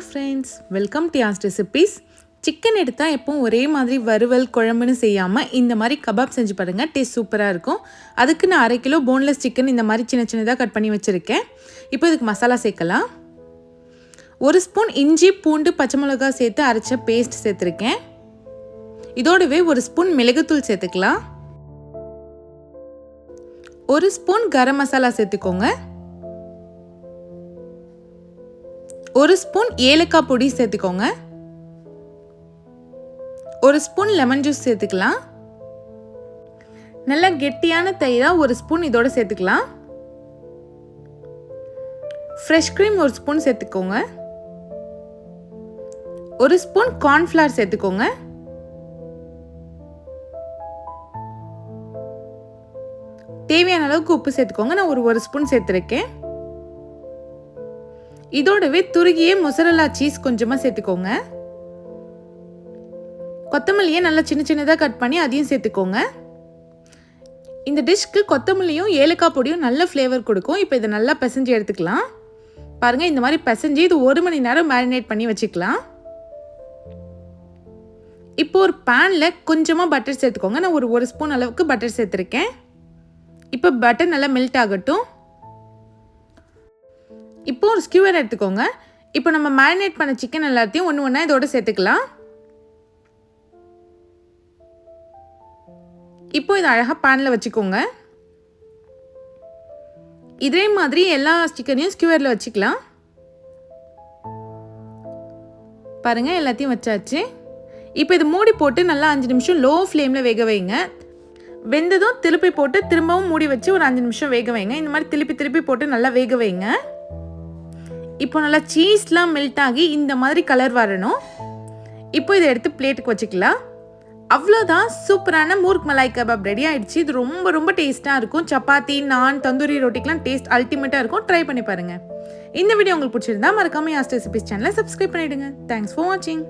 Hello friends welcome to ஆஸ் recipes chicken எடுத்தால் எப்பவும் ஒரே மாதிரி வறுவல் குழம்புன்னு செய்யாமல் இந்த மாதிரி கபாப் செஞ்சு பாருங்கள் டேஸ்ட் சூப்பராக இருக்கும். அதுக்கு நான் அரை கிலோ போன்லெஸ் சிக்கன் இந்த மாதிரி சின்ன சின்னதாக கட் பண்ணி வச்சுருக்கேன். இப்போ இதுக்கு மசாலா சேர்க்கலாம். ஒரு ஸ்பூன் இஞ்சி பூண்டு பச்சை மிளகாய் சேர்த்து அரைச்ச பேஸ்ட் சேர்த்துருக்கேன். இதோடவே ஒரு ஸ்பூன் மிளகுத்தூள் சேர்த்துக்கலாம். ஒரு ஸ்பூன் கரம் மசாலா சேர்த்துக்கோங்க. ஒரு ஸ்பூன் ஏலக்காய் பொடி சேர்த்துக்கோங்க. ஒரு ஸ்பூன் லெமன் ஜூஸ் சேர்த்துக்கலாம். நல்லா கெட்டியான தயிராக ஒரு ஸ்பூன் இதோட சேர்த்துக்கலாம். ஃப்ரெஷ் க்ரீம் ஒரு ஸ்பூன் சேர்த்துக்கோங்க. ஒரு ஸ்பூன் கார்ன்ஃப்ளவர் சேர்த்துக்கோங்க. தேவையான அளவுக்கு உப்பு சேர்த்துக்கோங்க. நான் ஒரு ஒரு ஸ்பூன் சேர்த்துருக்கேன். இதோடவே துருகிய மொசரல்லா சீஸ் கொஞ்சமாக சேர்த்துக்கோங்க. கொத்தமல்லியை நல்லா சின்ன சின்னதாக கட் பண்ணி அதையும் சேர்த்துக்கோங்க. இந்த டிஷ்க்கு கொத்தமல்லியும் ஏலக்காய் பொடியும் நல்ல ஃப்ளேவர் கொடுக்கும். இப்போ இதை நல்லா பிசைஞ்சு எடுத்துக்கலாம். பாருங்கள் இந்த மாதிரி பிசைஞ்சு இது ஒரு மணி நேரம் மேரினேட் பண்ணி வச்சுக்கலாம். இப்போ ஒரு பேனில் கொஞ்சமாக பட்டர் சேர்த்துக்கோங்க. நான் ஒரு ஒரு ஸ்பூன் அளவுக்கு பட்டர் சேர்த்துருக்கேன். இப்போ பட்டர் நல்லா மெல்ட் ஆகட்டும். இப்போ ஒரு ஸ்கியூவர் எடுத்துக்கோங்க. இப்போ நம்ம மேரினேட் பண்ண சிக்கன் எல்லாத்தையும் ஒன்று ஒன்றா இதோட சேர்த்துக்கலாம். இப்போ இதை அழகாக பேனில் வச்சுக்கோங்க. இதே மாதிரி எல்லா சிக்கனையும் ஸ்கியூவரில் வச்சுக்கலாம். பாருங்கள் எல்லாத்தையும் வச்சாச்சு. இப்போ இது மூடி போட்டு நல்லா அஞ்சு நிமிஷம் லோ ஃப்ளேமில் வேக வைங்க. வெந்ததும் திருப்பி போட்டு திரும்பவும் மூடி வச்சு ஒரு அஞ்சு நிமிஷம் வேக வைங்க. இந்த மாதிரி திருப்பி திருப்பி போட்டு நல்லா வேக வைங்க. இப்போ நல்லா சீஸ்லாம் மெல்ட் ஆகி இந்த மாதிரி கலர் வரணும். இப்போ இதை எடுத்து பிளேட்டுக்கு வச்சுக்கலாம். அவ்வளோதான் சூப்பரான மூர்க் மலாய் கபாப் ரெடி ஆயிடுச்சு. இது ரொம்ப ரொம்ப டேஸ்ட்டாக இருக்கும். சப்பாத்தி நான் தந்தூரி ரொட்டிக்கெலாம் டேஸ்ட் அல்டிமேட்டாக இருக்கும். ட்ரை பண்ணி பாருங்கள் இந்த வீடியோ உங்களுக்கு பிடிச்சிருந்தா மறக்காம யாஸ்ட் ரெசிபிஸ் சேனலை சப்ஸ்கிரைப் பண்ணிவிடுங்க தேங்க்ஸ் ஃபார் வாட்சிங்